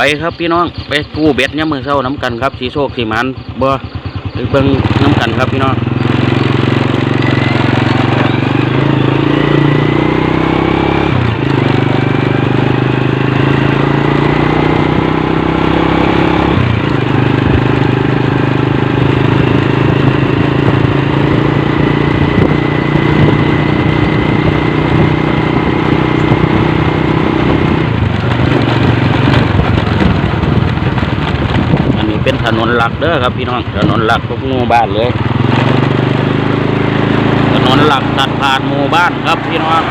ไปครับพี่น้องไปกู้เบ็ดเนี่ยมือเช้าน้ำกันครับสีโชคสีมันบ่ไปเบิ่งน้ำกันครับพี่น้อง ถนนหลักเด้อครับพี่น้องถนนหลักทุกหมู่บ้านเลย ถนนหลักตัดผ่านหมู่บ้านครับพี่น้อง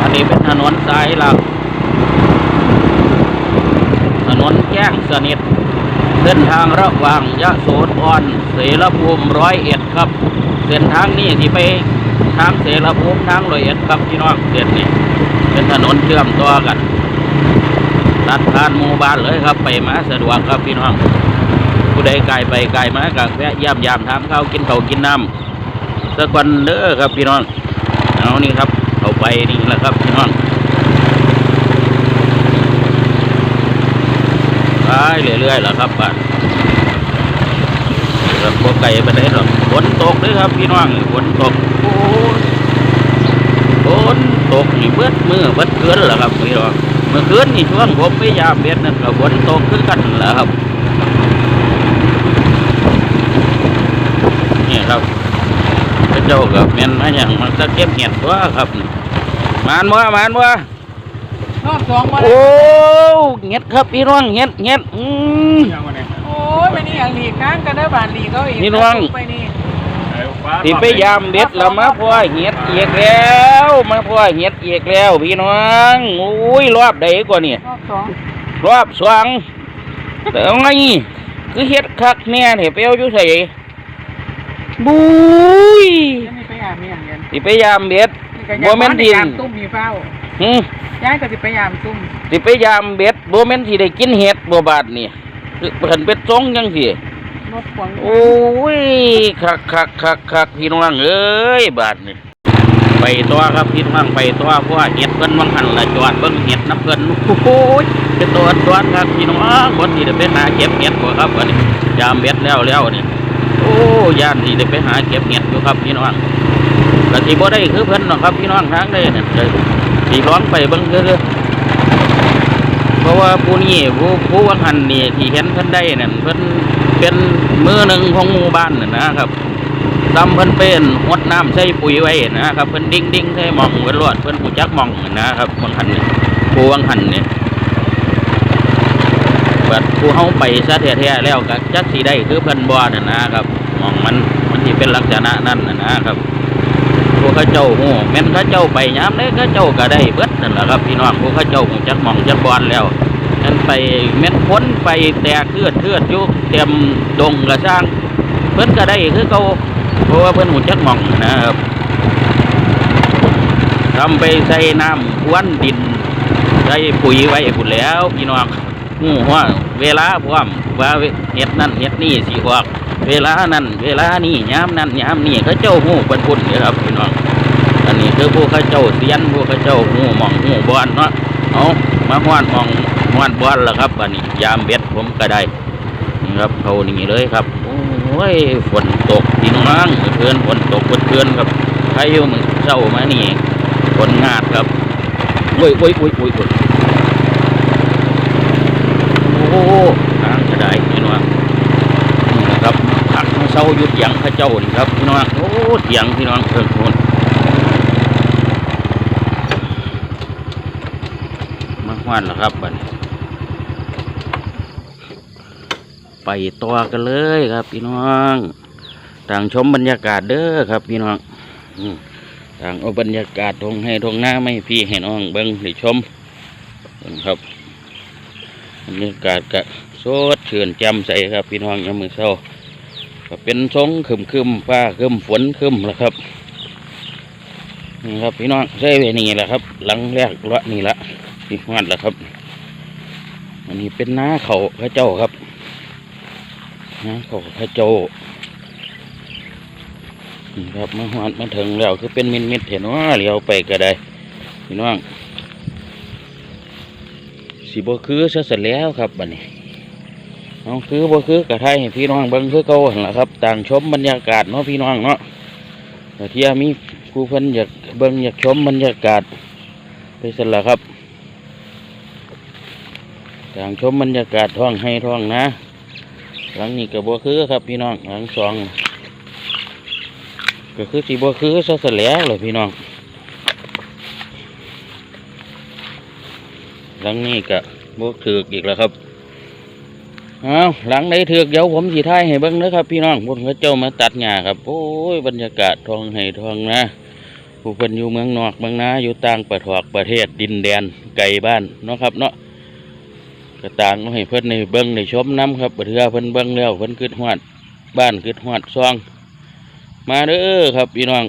อันนี้เป็นถนนสายหลัก ถนนแจ้งสนิทเส้นทางระหว่างยะโสธรเสรภูมิร้อยเอ็ดครับ เส้นทางนี้ที่ไปทางเสรภูมิทางร้อยเอ็ดครับพี่น้องเส้นนี้เป็นถนนเชื่อมต่อกัน ตัดผ่านหมู่บ้านเลยครับ ไปมาสะดวกครับพี่น้องผู้ใดไกลไปไกลมากับแวะย่ำยามถามข้าวกินเข้ากินน้ำสักวันเด้อครับพี่น้องเอานี่ครับเขาไปนี่แหละครับพี่น้องไปเรื่อยๆแล้วครับบ้านครับพวกไก่ไปได้หรอกฝนตกเลยครับพี่น้องฝนตกโอ้ฝนตกนี่เบิดมือเบิดเกินแล้วครับพี่น้อง มื่อคืนนี่ช่วงผมไปยามเบ็ดนั่นก็ฝนตกคือกันแหละครับนี่ครับพระเจ้ากับเมียนมาอย่างมันจะเก็บเห็ดตัวครับนี่มานบ่มานบ่รอบสองวันโอ้เห็ดครับพี่น้องเห็ดเห็ดอืมโอ้ยไปนี่อย่างหลีกข้างกันได้บานหลีกเขาอีกนี่น้องไปนี่ ที่ไปยามเบ็ดแล้วมาพ่อเห็ดอีกแล้วมาพ่อเห็ดอีกแล้วพี่น้องโอ้ยรอบใดกว่านี่รอบสองรอบสองแต่เอาไงคือเห็ดคักเนี่ยเห็ดเปรี้ยวอยู่ใส่บุ้ยยังไม่ไปยามไม่อย่างเดียวที่ไปยามเบ็ดก็บ่แม่นดินยามตุ้มมีเฝ้าหืมย้ายก็จะไปยามตุ้มสิไปยามเบ็ดโบแม่นสิได้กินเห็ดบ่บาดนี่คือเพิ่นเป็ดทรงจังซี่ รถขวางโอ้ยคักคักคักคักพี่น้องเอ้ยบาดนี่ไปตัวครับพี่น้องไปตัวเพราะว่าเห็ดเพิ่นวังหันละจอดเบิ่งเห็ดน้ำเพิ่นโอ้โหเป็นตัวตัวครับพี่น้องบ่สิได้ไปหาเก็บเห็ดบ่ครับอันนี้ยามเบ็ดแล้วแล้วนี่โอ้ย่านสิได้ไปหาเก็บเห็ดอยู่ครับพี่น้องก็สิบ่ได้คือเพิ่นหรอกครับพี่น้องทางใดนั่นเด้อสิร้องไปเบิ่งเด้อ เพราะว่าผู้นี้ผู้ผู้วังหันนี่ที่เห็นเพิ่นได้นั่นเพิ่นเป็นมือหนึ่งของหมู่บ้านน่ะนะครับซ้ำเพิ่นเป็นหดน้ำใส่ปุ๋ยไว้นะครับเพิ่นดิ้งดิ้งใส่หมองเพิ่นรวดเพิ่นผู้จักหมองนะครับวังหันนี่ผู้วังหันนี่บัดผู้เฮาไปซะแท้ๆแล้วก็จักสิได้คือเพิ่นบ่นั่นนะครับหมองมันมันสิเป็นลักษณะนั้นน่ะนะครับ พวกเขาเจ้าหูแม่นเขาเจ้าไปยามได้เขาเจ้าก็ได้เบิดนั่นแหละครับพี่น้องพวกเขาเจ้าหูจักหมองจักบอลแล้วนั่นไปแม่นพ้นไปแต่เทือดเทือดยู่เต็มดงกระช่างเพิ่นก็ได้คือเขาเพราะว่าเพิ่นหูจักหมองนะครับทำไปใส่น้ำพรวนดินใส่ปุ๋ยไว้พุ่นแล้วพี่น้องหูว่าเวลาพร้อมว่าเฮ็ดนั่นเฮ็ดนี่สิออก เวลานั้นเวลานี้ยามนั้นยามนี้เขาเจ้าหูเพิ่นพุ่นเลยครับพี่น้องอันนี้คือผู้เขาเจ้าเสียนผู้เขาเจ้าหูมองหูบอลเนาะเอามาห้วนมองห้วนบอลแล้วครับอันนี้ยามเบ็ดผมก็ได้นี่ครับเขานี่เลยครับโอ้ยฝนตกจริงมั้งเพื่อนฝนตกเพื่อนครับใครอยู่มึงเจ้ามานี่ฝนงาดครับโอ้ยโอ้ยโอ้ยโอ้ยโอ้ยโอ้โหทางก็ได้พี่น้อง นี่นะครับผักเศร้าหยุดหยังพระเจ้าครับพี่น้องโอ้เถียงพี่น้องเพิ่นคนมาหวานแล้วครับบัดนี้ไปต่อกันเลยครับ พี่น้องต่างชมบรรยากาศเด้อครับ พี่น้องต่างเอาบรรยากาศทงให้ทงหน้าไม่พี่ให้น้องเบิ้งให้ชมครับบรรยากาศกะสดชื่นแจ่มใสครับ พี่น้องยามมือเช้า ก็เป็นทรงคึมคึมฟ้าคึมฝนคึมแล้วครับนี่ครับพี่น้องใช่เวนี่แหละครับ หลังแรกละนี่ละที่ฮอดแล้วครับ อันนี้เป็นน้าเขาพระเจ้าครับน้าเขาพระเจ้านี่ครับมาฮอดมาถึงแล้วคือเป็นมินมิดเห็นว่าเลี้ยวไปก็ได้พี่น้องสีสิบ่คือซะเสร็จแล้วครับบัดนี้ เอาคือบ่คือกระไทยให้พี่น้องเบิ่งคือเก่าหั่นล่ะครับต่างชมบรรยากาศเนาะพี่น้องเนาะแต่ที่มีผู้เพิ่นอยากเบิ่งอยากชมบรรยากาศไปเสร็จแล้วครับต่างชมบรรยากาศท้องให้ท้องนะ หลังนี้ก็บ่คือครับพี่น้องหลังสองก็คือสิบ่คือซะเสแล้วเลยพี่น้องหลังนี้ก็บ่ถืออีกแล้วครับ อาหลังไหนถือกเดี๋ยวผมสิท้ายให้เบิ่งนะครับพี่น้องพวกเขาเจ้ามาตัดหญ้าครับ โอ้ยบรรยากาศทองให้ทองนะผู้เพิ่นอยู่เมืองนอกเมืองนาอยู่ต่างประเทศประเทศดินแดนไกลบ้านเนาะครับเนาะก็ต่างเอาให้เพิ่นในเบิ่งในชมน้ำครับเถือเพิ่นเบิ่งแล้วเพิ่นคิดฮอดบ้านคิดฮอดซอง มาเด้อครับพี่น้อง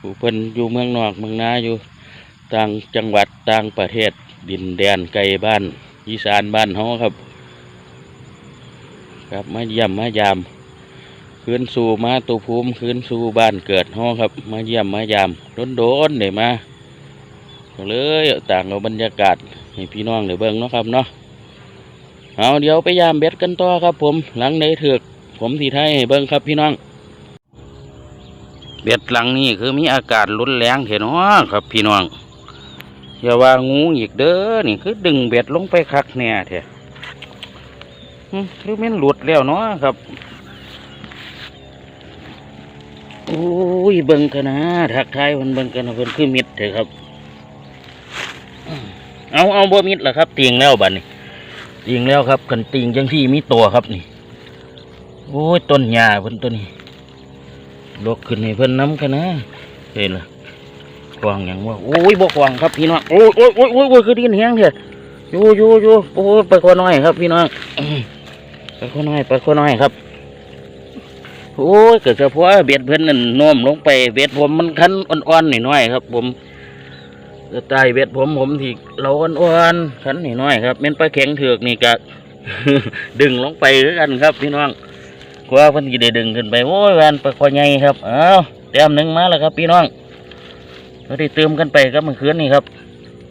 ผู้เพิ่นอยู่เมืองนอกเมืองนาอยู่ต่างจังหวัดต่างประเทศดินแดนไกลบ้านอีสานบ้านเฮาครับ ครับมาเยี่ยมมายาม คืนสู่มาตุภูมิคืนสู่บ้านเกิดเฮาครับ มาเยี่ยมมายามโดนๆได้มาเลยต่างเอาบรรยากาศให้พี่น้องได้เบิ่งเนาะครับเนาะเอาเดี๋ยวไปยามเบ็ดกันต่อครับ ผมหลังในเถือกผมสีไทยให้เบิ่งครับพี่น้อง เบ็ดหลังนี้คือมีอากาศรุนแรงเถอะเนาะครับพี่น้องอย่าว่างูอีกเด้อนี่คือดึงเบ็ดลงไปคักแน่เถอะ หรือแม่นหลุดแล้วเนาะครับ โอ้ยเบิ่งกันนะทักทายมันเบิ่งกันนะเพิ่นคือมิดเถอะครับ เอาเอาบ่มิดล่ะครับเตียงแล้วบัดนี้เตียงแล้วครับกันเตียงจังที่มีตัวครับนี่ โอ้ยต้นหญ้าเพิ่นตัวนี้ลกขึ้นให้เพิ่นน้ำกันนะเห็นละกวางหยังว่าโอ้ยบกวางครับพี่น้องโอ้ยโอ้ยโอ้ยโอ้ยคือดินแห้งเถอะอยู่อยู่อยู่โอ้ยไปคนน้อยครับพี่น้อง อื้อไปคนน้อยไปคนน้อยครับโอ้ยเกิดเฉพาะเบ็ดเพิ่อนนั่นน้มลงไปเบ็ดผมมันคันอ่อนๆหน่อยๆครับ ผมก็ตายเบ็ดผมผมที่เราอ้วนๆขันหน่อยๆครับเม่นปลาแข็งเถือกนี่ก็ดึงลงไปคือกันครับพี่น้องกว่าเพิ่นสิได้ดึงขึ้นไปโอ้ยแวนปลาคอใหญ่ครับเอ้าแต้มหนึ่งมาแล้วครับ พี่น้องเราได้เติมกันไปครับเมื่อคืนนี่ครับ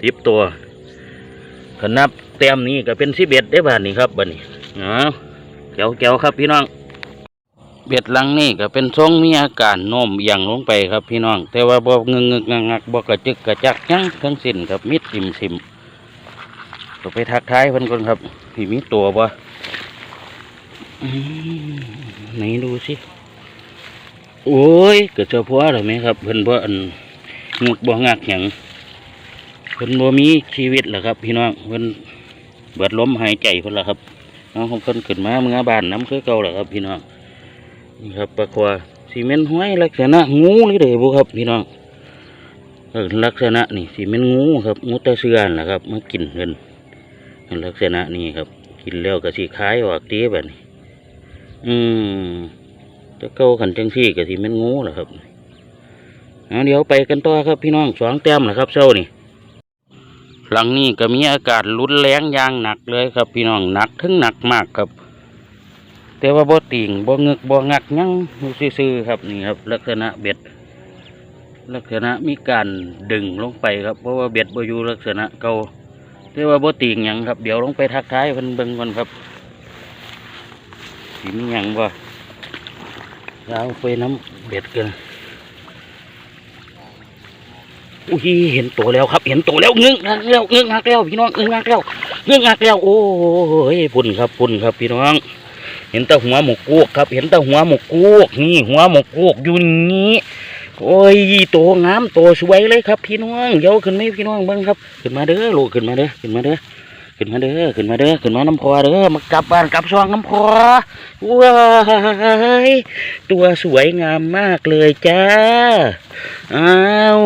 ทิบตัวขนับแต้มนี้ก็เป็นสิบเอ็ดได้บาทนี่ครับบัดนี้เอ้าว แก้วครับพี่น้อง เบ็ดหลังนี่ก็เป็นทรงมีอาการโน้มเอียงลงไปครับพี่น้อง แต่ว่าบ่งึงงึกงักงักบ่กระจึกกระจักยังทั้งสิ้นครับมิดสิมสิมก็ไปทักทายเพิ่นก่อนครับพี่มีตัวบ่ไหนดูสิ โอ้ยเกิดเฉพาะหรือไหมครับ เพิ่นบ่อันงึกบ่งักหยังเพิ่นบ่มีชีวิตหรอครับ พี่น้องเพิ่นเบิดล้มหายใจเพิ่นละครับ เอาของเพิ่นขึ้นมาเมื่อบานน้ำคือเก่าแหละครับพี่น้องนี่ครับปลาควาซีเมนต์ห้อยลักษณะงูนี่เด้บุครับพี่น้องเออลักษณะนี่ซีเมนต์งูครับงูตะเสือนนะครับมากินเงินลักษณะนี้ครับ กินแล้วก็สีคล้ายออกตีแบบนี้อืมตะเก้าขันจังที่ก็ซีเมนต์งูแหละครับเอาเดี๋ยวไปกันต่อครับพี่น้องสองแต้มแหละครับเช้านี่ หลังนี้ก็มีอากาศรุนแรงอย่างหนักเลยครับ พี่น้องหนักถึงหนักมากครับ แต่ว่าบ่ติ่งบ่เงึกบ่งักยังซื่อๆครับนี่ครับลักษณะเบ็ด ลักษณะมีการดึงลงไปครับเพราะว่าเบ็ดบ่อยู่ลักษณะเก่าแต่ว่าบ่ติ่งยังครับ เดี๋ยวลงไปทักทายเพิ่นเบิ่งก่อนครับสิมีหยังบ่เอาไปน้ำเบ็ดกัน อุ้ยเห็นตัวแล้วครับ เห็นตัวแล้วเงืองักแล้วเงืองักแล้วพี่น้องเงืองักแล้วเงืองักแล้วโอ้ยพุ่นครับพุ่นครับพี่น้อง เห็นแต่หัวหมกกูกครับ เห็นแต่หัวหมกกูกนี่หัวหมกกูกอยู่นี้โอ้ยตัวงามตัวสวยเลยครับ พี่น้องเย้าขึ้นไหมพี่น้องเบิ้งครับ ขึ้นมาเด้อลูกขึ้นมาเด้อขึ้นมาเด้อ ขึ้นมาเด้อขึ้นมาเด้อขึ้นมาน้ำพอเด้อมากลับบ้านกลับซองน้ำพอว้ายตัวสวยงามมากเลยจ้าอ้าว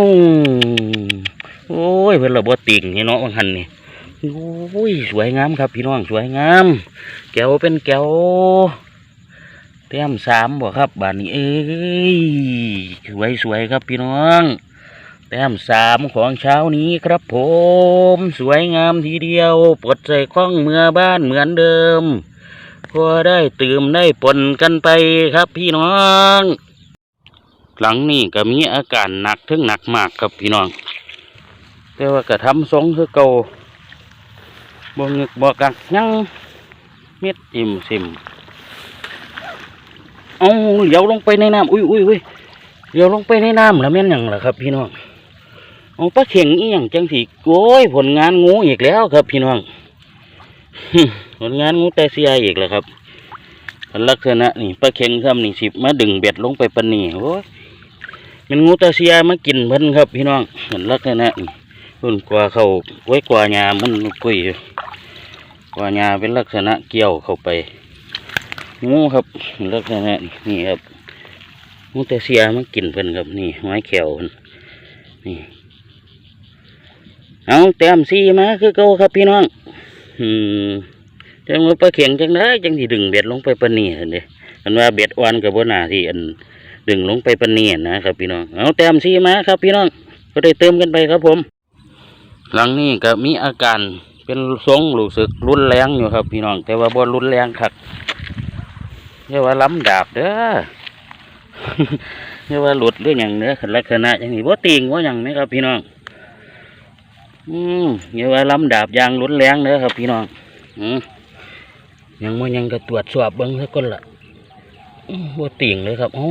โอ้ยเพิ่อนเระบบติ่งนี่เนาะวังหันนี่โอ้ยสวยงามครับพี่น้องสวยงาม แก้วเป็นแก้วแต้มสามบ่ครับบานนี้เอ้ยสวยสวยครับพี่น้อง แต้มสามของเช้านี้ครับผม สวยงามทีเดียวปลดใส่ข้องเมื่อบ้านเหมือนเดิมพอได้ตื่มได้ปนกันไปครับพี่น้องหลังนี้ก็มีอาการหนักถึงหนักมากครับพี่น้อง แต่ว่ากระทำทรงคือเก่าบ่งึกบ่กักยังเม็ดอิ่มซิมเอาเหลียวลงไปในน้ำอุ้ยอุ้ยอุ้ยเหลียวลงไปในน้ำแล้วแม่นยังล่ะครับพี่น้อง เอาปลาเข่งอีหยังจังสิโอ้ยผลงานงูอีกแล้วครับ พี่น้องผลงานงูแต่เสียอีกแล้วครับลักษณะนี่ปลาเข่งซ้ำนี่สิบมาดึงเบ็ดลงไปปนนี่โอ้ยมันงูต่เสียมากินเพิ่นครับ พี่น้องเห็นลักษณะนี่รุ่นกว่าเขาไว้กว่าหญ้ามันกุยอยู่กว่าหญ้าเป็นลักษณะเกี่ยวเข้าไปงูครับลักษณะนี่ครับงูต่เสียมันกินเพิ่นครับ นี่ไม้แขวนนี่ เอาแต้มซีมาคือเก่าครับพี่น้องอืมจังว่าปลาเข็งจังได้จังที่ดึงเบ็ดลงไปปนนี้เห็นด้มันว่าเบ็ดอ่อนกับบ่น่าที่อันดึงลงไปปนนี้นะครับพี่น้องเอาแต้มซีมาครับพี่น้องก็ได้เติมกันไปครับผม หลังนี้ก็มีอาการเป็นทรงรู้สึกรุนแรงอยู่ครับพี่น้อง แต่ว่าบ่รุนแรงคักเรียกว่าล้ำดาบเด้อเรียกว่าหลุดหรืออย่างเนื้อลักษณะอย่างนี้บ่ติงว่าอย่างนี้ครับพี่น้อง อืมเรียว่าล้ำดาบยางรุนแรงเด้อครับพี่น้องอืมยังมันยังก็ตรวจสอบเบิ่งสักคนละอืมบ่ติงเลยครับโอ๋อ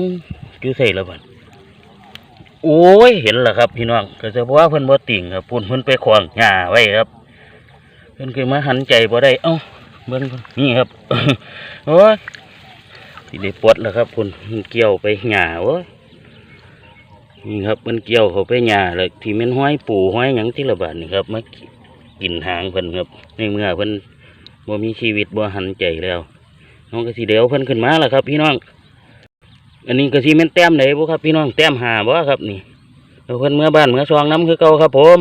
จูใส่แล้วบัดโอ้ยเห็นแล้วครับ พี่น้องก็จะบอกว่าเพิ่นบ่ติ่งครับปุ่นเพิ่นไปขวางหญ้าไว้ครับ เพิ่นคือมาหันใจบ่ได้เอ้าเบิ่งนนี่ครับโอ้ยสิได้ปลดแล้วครับพุ่นมันเกี่ยวไปหญ้าโอ้ย นี่ครับมันเกี่ยวเขาไปหญ้าแล้วที่มันห้อยปูห้อยหยังที่ละบาดนี่ครับมากินหางเพิ่นครับในเมื่อเพิ่นบ่มีชีวิตบ่หันใจแล้วน้องกระสีเดียวเพิ่นขึ้นมาแล้วครับ พี่น้อง อันนี้กระสีเม่นแต้มไหนบ่ครับ พี่น้องแต้มหาบ่ครับนี่เพิ่นเมื่อบ้านเมื่อซองน้ำคือเก่าครับผม